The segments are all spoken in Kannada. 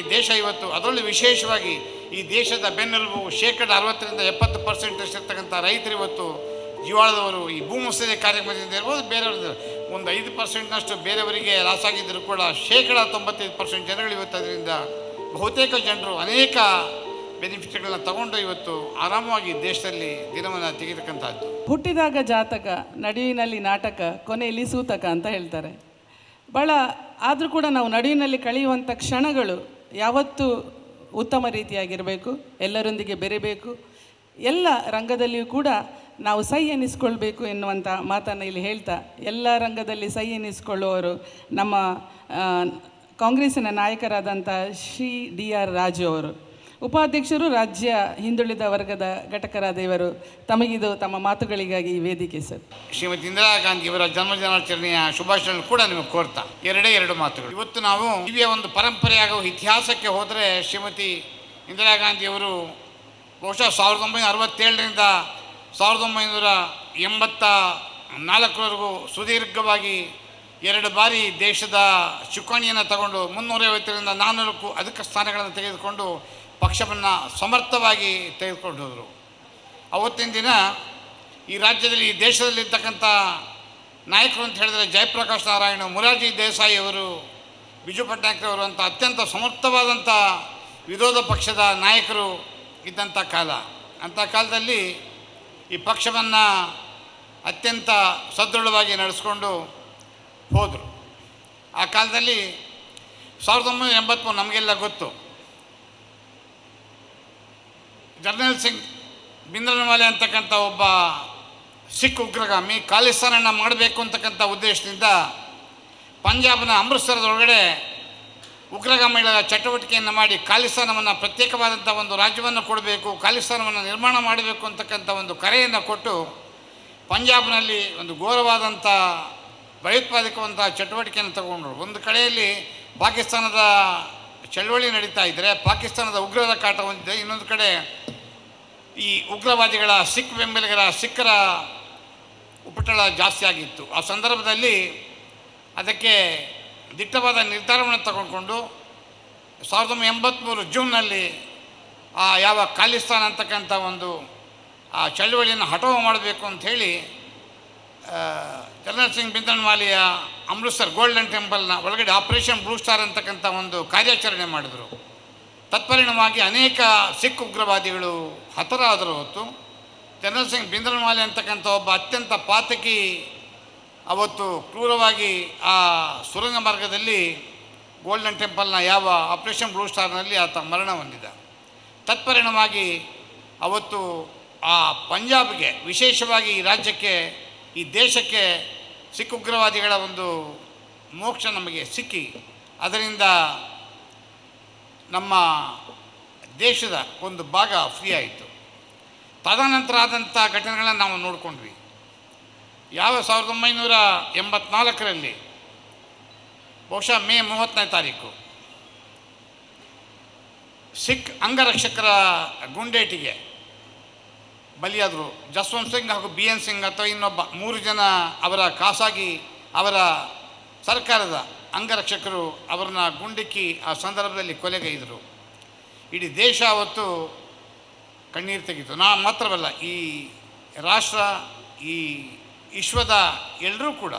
ಈ ದೇಶ ಇವತ್ತು ಅದರಲ್ಲೂ ವಿಶೇಷವಾಗಿ ಈ ದೇಶದ ಬೆನ್ನೆಲುಬು ಶೇಕಡ ಅರವತ್ತರಿಂದ ಎಪ್ಪತ್ತು ಪರ್ಸೆಂಟ್ ಇರ್ತಕ್ಕಂಥ ರೈತರು ಇವತ್ತು ಜೀವಾಳದವರು ಈ ಭೂ ಮುಸದೆ ಕಾರ್ಯಕ್ರಮದಿಂದ ಇರ್ಬೋದು, ಬೇರೆಯವ್ರದ್ದು. ಒಂದು ಐದು ಪರ್ಸೆಂಟ್ನಷ್ಟು ಬೇರೆಯವರಿಗೆ ಲಾಸ್ ಆಗಿದ್ದರೂ ಕೂಡ ಶೇಕಡ ತೊಂಬತ್ತೈದು ಪರ್ಸೆಂಟ್ ಜನಗಳು ಇವತ್ತು ಅದರಿಂದ ಬಹುತೇಕ ಜನರು ಅನೇಕ ಬೆನಿಫಿಟ್ಗಳನ್ನ ತಗೊಂಡು ಇವತ್ತು ಆರಾಮವಾಗಿ ದೇಶದಲ್ಲಿ ದಿನವನ್ನು ತೆಗೆತಕ್ಕಂಥದ್ದು ಹುಟ್ಟಿದಾಗ ಜಾತಕ, ನಡುವಿನಲ್ಲಿ ನಾಟಕ, ಕೊನೆಯಲ್ಲಿ ಸೂತಕ ಅಂತ ಹೇಳ್ತಾರೆ. ಭಾಳ ಆದರೂ ಕೂಡ ನಾವು ನಡುವಿನಲ್ಲಿ ಕಳೆಯುವಂಥ ಕ್ಷಣಗಳು ಯಾವತ್ತೂ ಉತ್ತಮ ರೀತಿಯಾಗಿರಬೇಕು, ಎಲ್ಲರೊಂದಿಗೆ ಬೆರೆಬೇಕು, ಎಲ್ಲ ರಂಗದಲ್ಲಿಯೂ ಕೂಡ ನಾವು ಸೈ ಎನಿಸ್ಕೊಳ್ಬೇಕು ಎನ್ನುವಂಥ ಮಾತನ್ನು ಇಲ್ಲಿ ಹೇಳ್ತಾ, ಎಲ್ಲ ರಂಗದಲ್ಲಿ ಸೈ ಎನಿಸ್ಕೊಳ್ಳುವವರು ನಮ್ಮ ಕಾಂಗ್ರೆಸ್ಸಿನ ನಾಯಕರಾದಂಥ ಶ್ರೀ ಡಿ ಆರ್ ರಾಜು ಅವರು. ಉಪಾಧ್ಯಕ್ಷರು ರಾಜ್ಯ ಹಿಂದುಳಿದ ವರ್ಗದ ಘಟಕರಾದ ಇವರು ತಮಗಿದು ತಮ್ಮ ಮಾತುಗಳಿಗಾಗಿ ಈ ವೇದಿಕೆ ಸರ್. ಶ್ರೀಮತಿ ಇಂದಿರಾ ಗಾಂಧಿ ಅವರ ಜನ್ಮದಿನಾಚರಣೆಯ ಶುಭಾಶಯ ಕೂಡ ನಿಮಗೆ ಕೋರ್ತಾ. ಎರಡೇ ಎರಡು ಮಾತುಗಳು. ಇವತ್ತು ನಾವು ಟಿವಿಯ ಒಂದು ಪರಂಪರೆಯಾಗುವ ಇತಿಹಾಸಕ್ಕೆ ಹೋದರೆ ಶ್ರೀಮತಿ ಇಂದಿರಾ ಗಾಂಧಿ ಅವರು ಬಹುಶಃ ಸಾವಿರದ ಒಂಬೈನೂರ ಅರವತ್ತೇಳರಿಂದ ಸಾವಿರದ ಒಂಬೈನೂರ ಎಂಬತ್ತ ನಾಲ್ಕರವರೆಗೂ ಸುದೀರ್ಘವಾಗಿ ಎರಡು ಬಾರಿ ದೇಶದ ಚುಕ್ಕಾಣಿಯನ್ನು ತಗೊಂಡು ಮುನ್ನೂರೈವತ್ತರಿಂದ ನಾನ್ನೂರಕ್ಕೂ ಅಧಿಕ ಸ್ಥಾನಗಳನ್ನು ತೆಗೆದುಕೊಂಡು ಪಕ್ಷವನ್ನು ಸಮರ್ಥವಾಗಿ ತೆಗೆದುಕೊಂಡು ಅವತ್ತಿನ ದಿನ ಈ ರಾಜ್ಯದಲ್ಲಿ, ಈ ದೇಶದಲ್ಲಿರ್ತಕ್ಕಂಥ ನಾಯಕರು ಅಂತ ಹೇಳಿದರೆ ಜಯಪ್ರಕಾಶ್ ನಾರಾಯಣ, ಮುರಾರ್ಜಿ ದೇಸಾಯಿ ಅವರು, ಬಿಜು ಪಟ್ನಾಯಕರವರು ಅಂತ ಅತ್ಯಂತ ಸಮರ್ಥವಾದಂಥ ವಿರೋಧ ಪಕ್ಷದ ನಾಯಕರು ಇದ್ದಂಥ ಕಾಲ. ಅಂಥ ಕಾಲದಲ್ಲಿ ಈ ಪಕ್ಷವನ್ನು ಅತ್ಯಂತ ಸದೃಢವಾಗಿ ನಡೆಸ್ಕೊಂಡು ಹೋದರು. ಆ ಕಾಲದಲ್ಲಿ ಸಾವಿರದ ಒಂಬೈನೂರ ಎಂಬತ್ತ್ಮೂರು ನಮಗೆಲ್ಲ ಗೊತ್ತು. ಜರ್ನಲ್ ಸಿಂಗ್ ಬಿಂದ್ರನವಾಲೆ ಅಂತಕ್ಕಂಥ ಒಬ್ಬ ಸಿಖ್ ಉಗ್ರಗಾಮಿ ಖಾಲಿಸ್ತಾನನ್ನು ಮಾಡಬೇಕು ಅಂತಕ್ಕಂಥ ಉದ್ದೇಶದಿಂದ ಪಂಜಾಬ್ನ ಅಮೃತಸರದೊಳಗಡೆ ಉಗ್ರಗಾಮಿಗಳ ಚಟುವಟಿಕೆಯನ್ನು ಮಾಡಿ ಖಾಲಿಸ್ತಾನವನ್ನು ಪ್ರತ್ಯೇಕವಾದಂಥ ಒಂದು ರಾಜ್ಯವನ್ನು ಕೊಡಬೇಕು, ಖಾಲಿಸ್ತಾನವನ್ನು ನಿರ್ಮಾಣ ಮಾಡಬೇಕು ಅಂತಕ್ಕಂಥ ಒಂದು ಕರೆಯನ್ನು ಕೊಟ್ಟು ಪಂಜಾಬ್ನಲ್ಲಿ ಒಂದು ಘೋರವಾದಂಥ ಭಯೋತ್ಪಾದಕವಂಥ ಚಟುವಟಿಕೆಯನ್ನು ತಗೊಂಡ್ರು. ಒಂದು ಕಡೆಯಲ್ಲಿ ಪಾಕಿಸ್ತಾನದ ಚಳವಳಿ ನಡೀತಾ ಇದ್ದರೆ ಪಾಕಿಸ್ತಾನದ ಉಗ್ರರ ಕಾಟ ಹೊಂದಿದೆ. ಇನ್ನೊಂದು ಕಡೆ ಈ ಉಗ್ರವಾದಿಗಳ ಸಿಖ್ ಬೆಂಬಲಿಗರ, ಸಿಖ್ಖರ ಉಪಟಳ ಜಾಸ್ತಿ ಆಗಿತ್ತು. ಆ ಸಂದರ್ಭದಲ್ಲಿ ಅದಕ್ಕೆ ದಿಟ್ಟವಾದ ನಿರ್ಧಾರವನ್ನು ತಗೊಂಡ್ಕೊಂಡು ಸಾವಿರದ ಒಂಬೈನೂರ ಎಂಬತ್ತ್ಮೂರು ಜೂನ್ನಲ್ಲಿ ಆ ಯಾವ ಖಾಲಿಸ್ತಾನ್ ಅಂತಕ್ಕಂಥ ಒಂದು ಆ ಚಳವಳಿಯನ್ನು ಹಠವು ಮಾಡಬೇಕು ಅಂಥೇಳಿ ಜನರಲ್ ಸಿಂಗ್ ಬಿಂದನ್ವಾಲಿಯ ಅಮೃತ್ಸರ್ ಗೋಲ್ಡನ್ ಟೆಂಪಲ್ನ ಒಳಗಡೆ ಆಪರೇಷನ್ ಬ್ಲೂ ಸ್ಟಾರ್ ಅಂತಕ್ಕಂಥ ಒಂದು ಕಾರ್ಯಾಚರಣೆ ಮಾಡಿದರು. ತತ್ಪರಿಣವಾಗಿ ಅನೇಕ ಸಿಖ್ ಉಗ್ರವಾದಿಗಳು ಹತರಾದರು ಹೊತ್ತು ಜನರಲ್ ಸಿಂಗ್ ಬಿಂದ್ರನ್ವಾಲೆ ಅಂತಕ್ಕಂಥ ಒಬ್ಬ ಅತ್ಯಂತ ಪಾತಕಿ ಅವತ್ತು ಕ್ರೂರವಾಗಿ ಆ ಸುರಂಗ ಮಾರ್ಗದಲ್ಲಿ ಗೋಲ್ಡನ್ ಟೆಂಪಲ್ನ ಯಾವ ಆಪರೇಷನ್ ಬ್ಲೂ ಸ್ಟಾರ್ನಲ್ಲಿ ಆತ ಮರಣ ಹೊಂದಿದ. ತತ್ಪರಿಣವಾಗಿ ಅವತ್ತು ಆ ಪಂಜಾಬ್ಗೆ ವಿಶೇಷವಾಗಿ ಈ ರಾಜ್ಯಕ್ಕೆ ಈ ದೇಶಕ್ಕೆ ಸಿಖ್ ಉಗ್ರವಾದಿಗಳ ಒಂದು ಮೋಕ್ಷ ನಮಗೆ ಸಿಕ್ಕಿ, ಅದರಿಂದ ನಮ್ಮ ದೇಶದ ಒಂದು ಭಾಗ ಫ್ರೀ ಆಯಿತು. ತದನಂತರ ಆದಂಥ ಘಟನೆಗಳನ್ನು ನಾವು ನೋಡಿಕೊಂಡ್ವಿ. ಯಾವ ಸಾವಿರದ ಒಂಬೈನೂರ ಎಂಬತ್ನಾಲ್ಕರಲ್ಲಿ, ಬಹುಶಃ ಮೇ ಮೂವತ್ತನೇ ತಾರೀಕು, ಸಿಖ್ ಅಂಗರಕ್ಷಕರ ಗುಂಡೇಟಿಗೆ ಬಲಿಯಾದರು. ಜಸ್ವಂತ್ ಸಿಂಗ್ ಹಾಗೂ ಬಿ ಎನ್ ಸಿಂಗ್ ಅಥವಾ ಇನ್ನೊಬ್ಬ ಮೂರು ಜನ ಅವರ ಖಾಸಗಿ, ಅವರ ಸರ್ಕಾರದ ಅಂಗರಕ್ಷಕರು ಅವರನ್ನ ಗುಂಡಿಕ್ಕಿ ಆ ಸಂದರ್ಭದಲ್ಲಿ ಕೊಲೆಗೈದರು. ಇಡೀ ದೇಶ ಅವತ್ತು ಕಣ್ಣೀರು ತೆಗೀತು. ನಾ ಮಾತ್ರವಲ್ಲ, ಈ ರಾಷ್ಟ್ರ, ಈ ವಿಶ್ವದ ಎಲ್ಲರೂ ಕೂಡ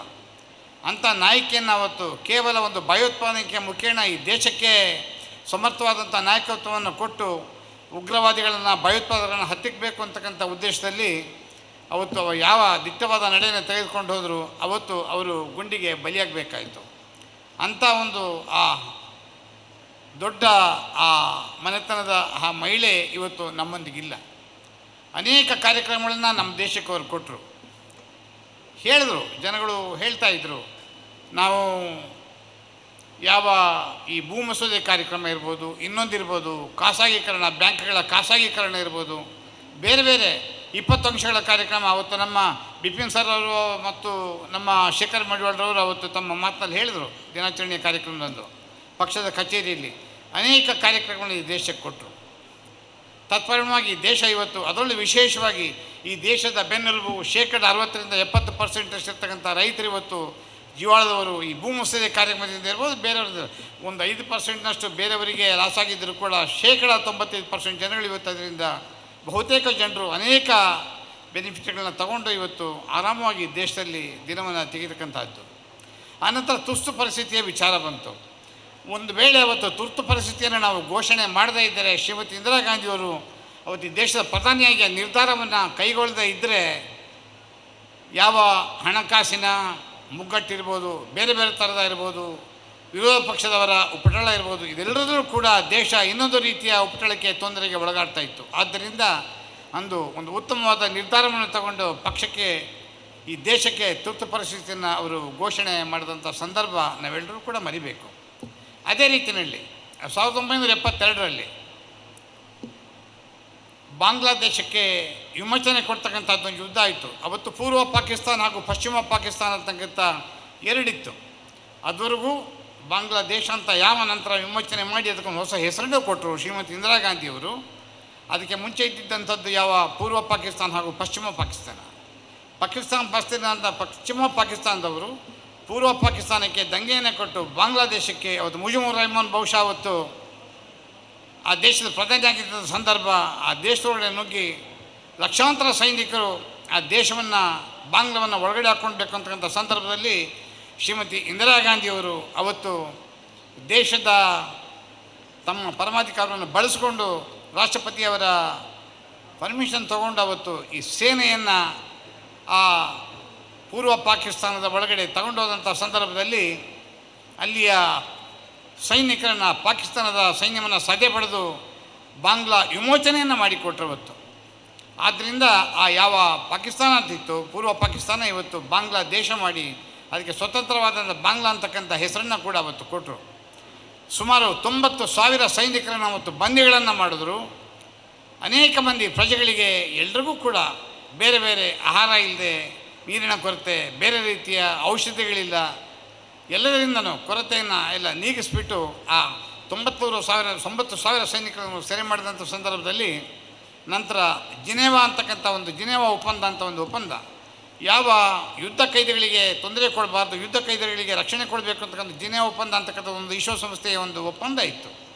ಅಂಥ ನಾಯಕಿಯನ್ನು ಅವತ್ತು ಕೇವಲ ಒಂದು ಭಯೋತ್ಪಾದನೆಗೆ ಮುಖೇಣ ಈ ದೇಶಕ್ಕೆ ಸಮರ್ಥವಾದಂಥ ನಾಯಕತ್ವವನ್ನು ಕೊಟ್ಟು ಉಗ್ರವಾದಿಗಳನ್ನು ಭಯೋತ್ಪಾದಕರನ್ನು ಹತ್ತಿಕ್ಕಬೇಕು ಅಂತಕ್ಕಂಥ ಉದ್ದೇಶದಲ್ಲಿ ಅವತ್ತು ಅವ ಯಾವ ದಿಟ್ಟವಾದ ನಡೆಯನ್ನು ತೆಗೆದುಕೊಂಡು ಹೋದರೂ, ಅವತ್ತು ಅವರು ಗುಂಡಿಗೆ ಬಲಿಯಾಗಬೇಕಾಯಿತು. ಅಂಥ ಒಂದು ಆ ದೊಡ್ಡ ಆ ಮನೆತನದ ಆ ಮಹಿಳೆ ಇವತ್ತು ನಮ್ಮೊಂದಿಗಿಲ್ಲ. ಅನೇಕ ಕಾರ್ಯಕ್ರಮಗಳನ್ನು ನಮ್ಮ ದೇಶಕ್ಕೆ ಅವರು ಕೊಟ್ಟರು ಹೇಳಿದ್ರು, ಜನಗಳು ಹೇಳ್ತಾ ಇದ್ದರು ನಾವು ಯಾವ ಈ ಭೂ ಮಸೂದೆ ಕಾರ್ಯಕ್ರಮ ಇರ್ಬೋದು, ಇನ್ನೊಂದಿರ್ಬೋದು, ಖಾಸಗೀಕರಣ, ಬ್ಯಾಂಕ್ಗಳ ಖಾಸಗೀಕರಣ ಇರ್ಬೋದು, ಬೇರೆ ಬೇರೆ ಇಪ್ಪತ್ತು ಅಂಶಗಳ ಕಾರ್ಯಕ್ರಮ ಅವತ್ತು ನಮ್ಮ ಬಿಪಿನ್ ಸರ್ ಅವರು ಮತ್ತು ನಮ್ಮ ಶೇಖರ್ ಮಡಿವಾಳ್ರವರು ಅವತ್ತು ತಮ್ಮ ಮಾತಿನಲ್ಲಿ ಹೇಳಿದರು, ದಿನಾಚರಣೆಯ ಕಾರ್ಯಕ್ರಮದಂದು. ಪಕ್ಷದ ಕಚೇರಿಯಲ್ಲಿ ಅನೇಕ ಕಾರ್ಯಕ್ರಮಗಳು ಈ ದೇಶಕ್ಕೆ ಕೊಟ್ಟರು. ತತ್ಪರವಾಗಿ ದೇಶ ಇವತ್ತು ಅದರಲ್ಲೂ ವಿಶೇಷವಾಗಿ ಈ ದೇಶದ ಬೆನ್ನೆಲುಬು ಶೇಕಡ ಅರವತ್ತರಿಂದ ಎಪ್ಪತ್ತು ಪರ್ಸೆಂಟಷ್ಟು ಇರ್ತಕ್ಕಂಥ ರೈತರು ಇವತ್ತು ಜೀವಾಳದವರು ಈ ಭೂ ಮಸೂದೆ ಕಾರ್ಯಕ್ರಮದಿಂದ ಇರ್ಬೋದು ಬೇರೆಯವ್ರದ್ದು ಒಂದು ಐದು ಪರ್ಸೆಂಟ್ನಷ್ಟು ಬೇರೆಯವರಿಗೆ ಲಾಸ್ ಆಗಿದ್ದರೂ ಕೂಡ ಶೇಕಡ ತೊಂಬತ್ತೈದು ಪರ್ಸೆಂಟ್ ಜನಗಳು ಇವತ್ತು ಅದರಿಂದ ಬಹುತೇಕ ಜನರು ಅನೇಕ ಬೆನಿಫಿಟ್ಗಳನ್ನ ತಗೊಂಡು ಇವತ್ತು ಆರಾಮವಾಗಿ ದೇಶದಲ್ಲಿ ದಿನವನ್ನು ತೆಗೆತಕ್ಕಂಥದ್ದು ಆನಂತರ ತುರ್ತು ಪರಿಸ್ಥಿತಿಯ ವಿಚಾರ ಬಂತು. ಒಂದು ವೇಳೆ ಅವತ್ತು ತುರ್ತು ಪರಿಸ್ಥಿತಿಯನ್ನು ನಾವು ಘೋಷಣೆ ಮಾಡದೇ ಇದ್ದರೆ, ಶ್ರೀಮತಿ ಇಂದಿರಾ ಗಾಂಧಿಯವರು ಅವತ್ತು ದೇಶದ ಪ್ರಧಾನಿಯಾಗಿ ನಿರ್ಧಾರವನ್ನು ಕೈಗೊಳ್ಳದೇ ಇದ್ದರೆ, ಯಾವ ಹಣಕಾಸಿನ ಮುಗ್ಗಟ್ಟಿರ್ಬೋದು, ಬೇರೆ ಬೇರೆ ಥರದ ಇರ್ಬೋದು, ವಿರೋಧ ಪಕ್ಷದವರ ಉಪಟಳ ಇರ್ಬೋದು ಇದೆಲ್ಲರೂ ಕೂಡ ದೇಶ ಇನ್ನೊಂದು ರೀತಿಯ ಉಪಟಳಕ್ಕೆ ತೊಂದರೆಗೆ ಒಳಗಾಡ್ತಾ ಇತ್ತು. ಆದ್ದರಿಂದ ಅಂದು ಒಂದು ಉತ್ತಮವಾದ ನಿರ್ಧಾರವನ್ನು ತಗೊಂಡು ಪಕ್ಷಕ್ಕೆ, ಈ ದೇಶಕ್ಕೆ ತುರ್ತು ಪರಿಸ್ಥಿತಿಯನ್ನು ಅವರು ಘೋಷಣೆ ಮಾಡಿದಂಥ ಸಂದರ್ಭ ನಾವೆಲ್ಲರೂ ಕೂಡ ಮರಿಬೇಕು. ಅದೇ ರೀತಿಯಲ್ಲಿ ಸಾವಿರದ ಒಂಬೈನೂರ ಎಪ್ಪತ್ತೆರಡರಲ್ಲಿ ಬಾಂಗ್ಲಾದೇಶಕ್ಕೆ ವಿಮೋಚನೆ ಕೊಡ್ತಕ್ಕಂಥದ್ದು ಯುದ್ಧ ಆಯಿತು. ಅವತ್ತು ಪೂರ್ವ ಪಾಕಿಸ್ತಾನ ಹಾಗೂ ಪಶ್ಚಿಮ ಪಾಕಿಸ್ತಾನ ಅಂತಕ್ಕಂಥ ಎರಡಿತ್ತು. ಅದುವರೆಗೂ ಬಾಂಗ್ಲಾದೇಶ ಅಂತ ಯಾವ ನಂತರ ವಿಮೋಚನೆ ಮಾಡಿ ಅದಕ್ಕೊಂದು ಹೊಸ ಹೆಸರನ್ನು ಕೊಟ್ಟರು ಶ್ರೀಮತಿ ಇಂದಿರಾ ಗಾಂಧಿಯವರು. ಅದಕ್ಕೆ ಮುಂಚೆ ಇದ್ದಿದ್ದಂಥದ್ದು ಯಾವ ಪೂರ್ವ ಪಾಕಿಸ್ತಾನ ಹಾಗೂ ಪಶ್ಚಿಮ ಪಾಕಿಸ್ತಾನ. ಪಾಕಿಸ್ತಾನ ಪಾಕಿಸ್ತಾನ ಅಂತ ಪಶ್ಚಿಮ ಪಾಕಿಸ್ತಾನದವರು ಪೂರ್ವ ಪಾಕಿಸ್ತಾನಕ್ಕೆ ದಂಗೆಯನ್ನು ಕೊಟ್ಟು ಬಾಂಗ್ಲಾದೇಶಕ್ಕೆ ಅವತ್ತು ಮುಜಿಬುರ್ ರಹಮಾನ್ ಬಹುಶಃ ಅವತ್ತು ಆ ದೇಶದ ಪ್ರಧಾನಿಯಾಗಿದ್ದ ಸಂದರ್ಭ, ಆ ದೇಶದೊಳಗಡೆ ನುಗ್ಗಿ ಲಕ್ಷಾಂತರ ಸೈನಿಕರು ಆ ದೇಶವನ್ನು, ಬಾಂಗ್ಲವನ್ನು ಒಳಗಡೆ ಹಾಕ್ಕೊಳ್ಬೇಕು ಅಂತಕ್ಕಂಥ ಸಂದರ್ಭದಲ್ಲಿ ಶ್ರೀಮತಿ ಇಂದಿರಾ ಗಾಂಧಿಯವರು ಅವತ್ತು ದೇಶದ ತಮ್ಮ ಪರಮಾಧಿಕಾರವನ್ನು ಬಳಸಿಕೊಂಡು ರಾಷ್ಟ್ರಪತಿಯವರ ಪರ್ಮಿಷನ್ ತಗೊಂಡು ಅವತ್ತು ಈ ಸೇನೆಯನ್ನು ಆ ಪೂರ್ವ ಪಾಕಿಸ್ತಾನದ ಒಳಗಡೆ ತಗೊಂಡೋದಂಥ ಸಂದರ್ಭದಲ್ಲಿ ಅಲ್ಲಿಯ ಸೈನಿಕರನ್ನು, ಪಾಕಿಸ್ತಾನದ ಸೈನ್ಯವನ್ನು ಸದೆ ಪಡೆದು ಬಾಂಗ್ಲಾ ವಿಮೋಚನೆಯನ್ನು ಮಾಡಿಕೊಟ್ಟಿರುವತ್ತು ಆದ್ದರಿಂದ ಆ ಯಾವ ಪಾಕಿಸ್ತಾನ ಅಂತಿತ್ತು ಪೂರ್ವ ಪಾಕಿಸ್ತಾನ ಇವತ್ತು ಬಾಂಗ್ಲಾ ದೇಶ ಮಾಡಿ ಅದಕ್ಕೆ ಸ್ವತಂತ್ರವಾದಂಥ ಬಾಂಗ್ಲಾ ಅಂತಕ್ಕಂಥ ಹೆಸರನ್ನು ಕೂಡ ಅವತ್ತು ಕೊಟ್ಟರು ಸುಮಾರು ತೊಂಬತ್ತು ಸಾವಿರ ಸೈನಿಕರನ್ನು ಅವತ್ತು ಬಂದಿಗಳನ್ನು ಮಾಡಿದ್ರು. ಅನೇಕ ಮಂದಿ ಪ್ರಜೆಗಳಿಗೆ ಎಲ್ರಿಗೂ ಕೂಡ ಬೇರೆ ಬೇರೆ ಆಹಾರ ಇಲ್ಲದೆ ನೀರಿನ ಕೊರತೆ, ಬೇರೆ ರೀತಿಯ ಔಷಧಿಗಳಿಲ್ಲ ಎಲ್ಲದರಿಂದನೂ ಕೊರತೆಯನ್ನು ಎಲ್ಲ ನೀಗಿಸ್ಬಿಟ್ಟು ಆ ತೊಂಬತ್ತೂರು ಸಾವಿರ, ತೊಂಬತ್ತು ಸಾವಿರ ಸೈನಿಕರನ್ನು ಸೆರೆ ಮಾಡಿದಂಥ ಸಂದರ್ಭದಲ್ಲಿ ನಂತರ ಜಿನೇವಾ ಅಂತಕ್ಕಂಥ ಒಂದು ಜಿನೇವಾ ಒಪ್ಪಂದ ಅಂತ ಒಂದು ಒಪ್ಪಂದ. ಯಾವ ಯುದ್ಧ ಕೈದಿಗಳಿಗೆ ತೊಂದರೆ ಕೊಡಬಾರ್ದು, ಯುದ್ಧ ಕೈದಿಗಳಿಗೆ ರಕ್ಷಣೆ ಕೊಡಬೇಕು ಅಂತಕ್ಕಂಥ ಜಿನೇವಾ ಒಪ್ಪಂದ ಅಂತಕ್ಕಂಥ ಒಂದು ವಿಶ್ವಸಂಸ್ಥೆಯ ಒಂದು ಒಪ್ಪಂದ ಇತ್ತು.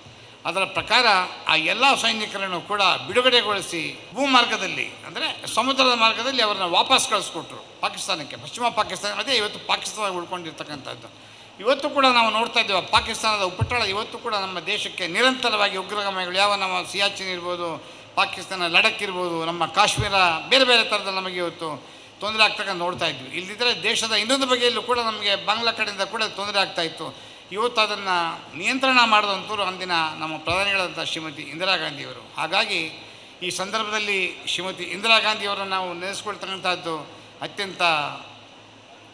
ಅದರ ಪ್ರಕಾರ ಆ ಎಲ್ಲ ಸೈನಿಕರನ್ನು ಕೂಡ ಬಿಡುಗಡೆಗೊಳಿಸಿ ಭೂಮಾರ್ಗದಲ್ಲಿ, ಅಂದರೆ ಸಮುದ್ರದ ಮಾರ್ಗದಲ್ಲಿ ಅವರನ್ನು ವಾಪಸ್ ಕಳಿಸ್ಕೊಟ್ರು ಪಾಕಿಸ್ತಾನಕ್ಕೆ. ಪಶ್ಚಿಮ ಪಾಕಿಸ್ತಾನ ಅದೇ ಇವತ್ತು ಪಾಕಿಸ್ತಾನ ಉಳ್ಕೊಂಡಿರ್ತಕ್ಕಂಥದ್ದು. ಇವತ್ತು ಕೂಡ ನಾವು ನೋಡ್ತಾ ಇದ್ದೇವೆ, ಪಾಕಿಸ್ತಾನದ ಉಪಟಳ ಇವತ್ತು ಕೂಡ ನಮ್ಮ ದೇಶಕ್ಕೆ ನಿರಂತರವಾಗಿ ಉಗ್ರಗಾಮಿಗಳು, ಯಾವ ನಮ್ಮ ಸಿಯಾಚಿನ್ ಇರ್ಬೋದು, ಪಾಕಿಸ್ತಾನ ಲಡಕ್ ಇರ್ಬೋದು, ನಮ್ಮ ಕಾಶ್ಮೀರ, ಬೇರೆ ಬೇರೆ ಥರದ ನಮಗೆ ಇವತ್ತು ತೊಂದರೆ ಆಗ್ತಕ್ಕಂಥ ನೋಡ್ತಾ ಇದ್ವಿ. ಇಲ್ಲದಿದ್ದರೆ ದೇಶದ ಇನ್ನೊಂದು ಬಗೆಯಲ್ಲೂ ಕೂಡ ನಮಗೆ ಬಾಂಗ್ಲಾ ಕಡೆಯಿಂದ ಕೂಡ ತೊಂದರೆ ಆಗ್ತಾ ಇತ್ತು. ಇವತ್ತು ಅದನ್ನು ನಿಯಂತ್ರಣ ಮಾಡಿದಂಥವ್ರು ಅಂದಿನ ನಮ್ಮ ಪ್ರಧಾನಿಗಳಾದಂಥ ಶ್ರೀಮತಿ ಇಂದಿರಾ ಗಾಂಧಿಯವರು. ಹಾಗಾಗಿ ಈ ಸಂದರ್ಭದಲ್ಲಿ ಶ್ರೀಮತಿ ಇಂದಿರಾ ಗಾಂಧಿಯವರನ್ನು ನಾವು ನೆನೆಸ್ಕೊಳ್ತಕ್ಕಂಥದ್ದು ಅತ್ಯಂತ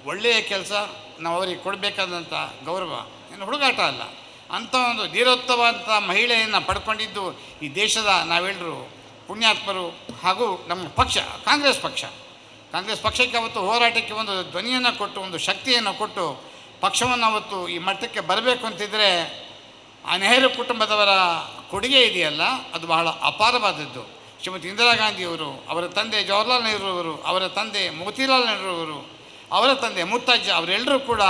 ಒಳ್ಳೆಯ ಕೆಲಸ. ನಾವು ಅವರಿಗೆ ಕೊಡಬೇಕಾದಂಥ ಗೌರವ. ಏನು ಹುಡುಗಾಟ ಅಲ್ಲ. ಅಂಥ ಒಂದು ಧೀರೋತ್ತವಾದಂಥ ಮಹಿಳೆಯನ್ನು ಪಡ್ಕೊಂಡಿದ್ದು ಈ ದೇಶದ ನಾವೆಲ್ಲರೂ ಪುಣ್ಯಾತ್ಮರು ಹಾಗೂ ನಮ್ಮ ಪಕ್ಷ, ಕಾಂಗ್ರೆಸ್ ಪಕ್ಷ. ಕಾಂಗ್ರೆಸ್ ಪಕ್ಷಕ್ಕೆ ಅವತ್ತು ಹೋರಾಟಕ್ಕೆ ಒಂದು ಧ್ವನಿಯನ್ನು ಕೊಟ್ಟು, ಒಂದು ಶಕ್ತಿಯನ್ನು ಕೊಟ್ಟು ಪಕ್ಷವನ್ನು ಅವತ್ತು ಈ ಮಟ್ಟಕ್ಕೆ ಬರಬೇಕು ಅಂತಿದ್ದರೆ ಆ ನೆಹರು ಕುಟುಂಬದವರ ಕೊಡುಗೆ ಇದೆಯಲ್ಲ, ಅದು ಬಹಳ ಅಪಾರವಾದದ್ದು. ಶ್ರೀಮತಿ ಇಂದಿರಾ ಗಾಂಧಿಯವರು, ಅವರ ತಂದೆ ಜವಾಹರ್ಲಾಲ್ ನೆಹರು ಅವರು, ಅವರ ತಂದೆ ಮೋತಿಲಾಲ್ ನೆಹರು ಅವರು, ಅವರ ತಂದೆ ಮುತ್ತಜ್ಜ ಅವರೆಲ್ಲರೂ ಕೂಡ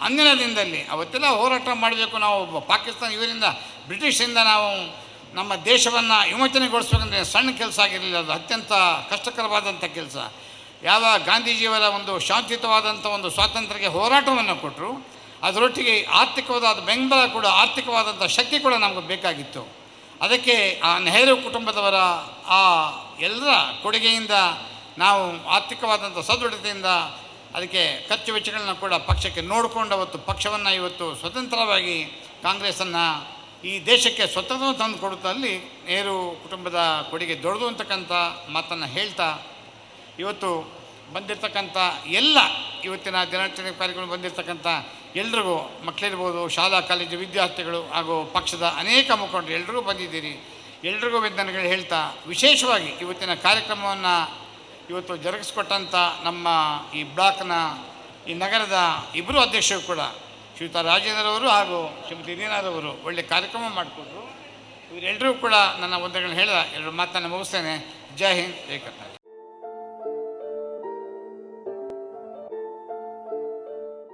ಅಂದಿನ ದಿನದಲ್ಲಿ ಅವತ್ತೆಲ್ಲ ಹೋರಾಟ ಮಾಡಬೇಕು. ನಾವು ಒಬ್ಬ ಪಾಕಿಸ್ತಾನ ಇವರಿಂದ, ಬ್ರಿಟಿಷರಿಂದ ನಾವು ನಮ್ಮ ದೇಶವನ್ನು ವಿಮೋಚನೆಗೊಳಿಸ್ಬೇಕಂದ್ರೆ ಸಣ್ಣ ಕೆಲಸ ಆಗಿರಲಿಲ್ಲ. ಅದು ಅತ್ಯಂತ ಕಷ್ಟಕರವಾದಂಥ ಕೆಲಸ. ಯಾವ ಗಾಂಧೀಜಿಯವರ ಒಂದು ಶಾಂತಿಯುತವಾದಂಥ ಒಂದು ಸ್ವಾತಂತ್ರ್ಯಕ್ಕೆ ಹೋರಾಟವನ್ನು ಕೊಟ್ಟರು, ಅದರೊಟ್ಟಿಗೆ ಆರ್ಥಿಕವಾದ ಬೆಂಬಲ ಕೂಡ, ಆರ್ಥಿಕವಾದಂಥ ಶಕ್ತಿ ಕೂಡ ನಮಗೆ ಬೇಕಾಗಿತ್ತು. ಅದಕ್ಕೆ ಆ ನೆಹರು ಕುಟುಂಬದವರ ಆ ಎಲ್ಲರ ಕೊಡುಗೆಯಿಂದ ನಾವು ಆರ್ಥಿಕವಾದಂಥ ಸದೃಢತೆಯಿಂದ ಅದಕ್ಕೆ ಖರ್ಚು ವೆಚ್ಚಗಳನ್ನ ಕೂಡ ಪಕ್ಷಕ್ಕೆ ನೋಡಿಕೊಂಡು ಅವತ್ತು ಪಕ್ಷವನ್ನು ಇವತ್ತು ಸ್ವತಂತ್ರವಾಗಿ ಕಾಂಗ್ರೆಸ್ಸನ್ನು ಈ ದೇಶಕ್ಕೆ ಸ್ವತಂತ್ರ ತಂದು ಕೊಡುತ್ತಲ್ಲಿ ನೆಹರು ಕುಟುಂಬದ ಕೊಡುಗೆ ದೊಡ್ಡದು ಅಂತಕ್ಕಂಥ ಮಾತನ್ನು ಹೇಳ್ತಾ ಇವತ್ತು ಬಂದಿರತಕ್ಕಂಥ ಎಲ್ಲ ಇವತ್ತಿನ ದಿನಾಚರಣೆ ಕಾರ್ಯಕ್ರಮ ಬಂದಿರತಕ್ಕಂಥ ಎಲ್ರಿಗೂ ಮಕ್ಕಳಿರ್ಬೋದು, ಶಾಲಾ, ಕಾಲೇಜು ವಿದ್ಯಾರ್ಥಿಗಳು ಹಾಗೂ ಪಕ್ಷದ ಅನೇಕ ಮುಖಂಡರು ಎಲ್ಲರಿಗೂ ಬಂದಿದ್ದೀರಿ. ಎಲ್ರಿಗೂ ವಂದನೆಗಳು ಹೇಳ್ತಾ ವಿಶೇಷವಾಗಿ ಇವತ್ತಿನ ಕಾರ್ಯಕ್ರಮವನ್ನು ಇವತ್ತು ಜರುಗಿಸ್ಕೊಟ್ಟಂಥ ನಮ್ಮ ಈ ಬ್ಲಾಕ್ನ ಈ ನಗರದ ಇಬ್ಬರು ಅಧ್ಯಕ್ಷರು ಕೂಡ ಶ್ರೀಯುತ ರಾಜೇಂದ್ರವರು ಹಾಗೂ ಶ್ರೀಮತಿ ನೀನಾರವರು ಒಳ್ಳೆ ಕಾರ್ಯಕ್ರಮ ಮಾಡಿಕೊಟ್ರು. ಇವರೆಲ್ಲರಿಗೂ ಕೂಡ ನನ್ನ ಒಂದಗಳನ್ನ ಹೇಳಿದ ಎರಡು ಮಾತನ್ನು ಮುಗಿಸ್ತೇನೆ. ಜೈ ಹಿಂದ್, ಜೈ ಕರ್ನಾಟಕ.